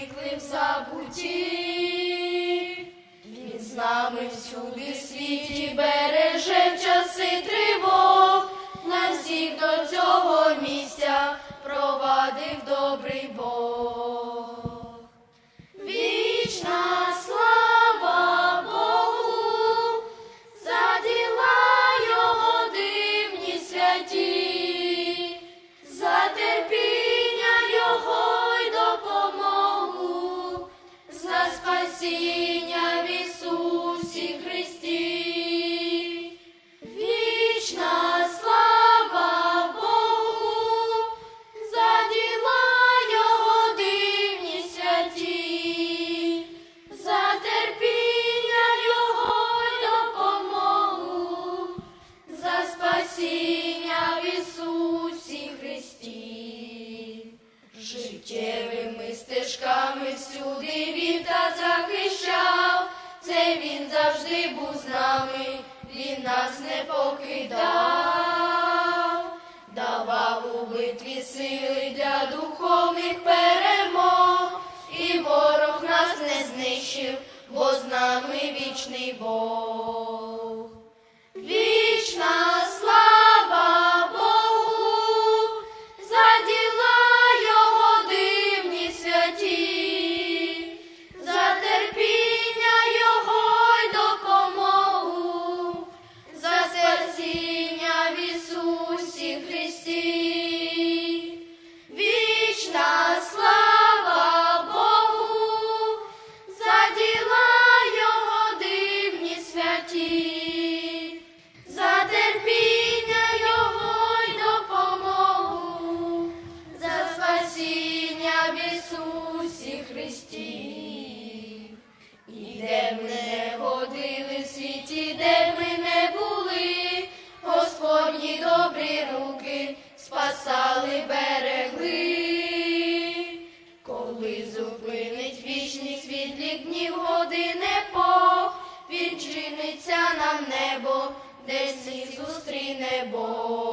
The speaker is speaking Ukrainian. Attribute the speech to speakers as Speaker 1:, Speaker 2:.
Speaker 1: зникли в забуті, він з нами всюди світі береже в часи тривог, нас всіх до цього місця провадив добрий Бог. Спасіння в Ісусі Христі. Вічна слава Богу, за діла його дивні святі, за терпіння його допомогу, за спасіння в Ісусі Христі. Життєвими стежками всюди вів та захищав, це він завжди був з нами, він нас не покидав, давав у битві сили для духовних перемог, і ворог нас не знищив, бо з нами вічний Бог. Небо, десь зустріне Бог.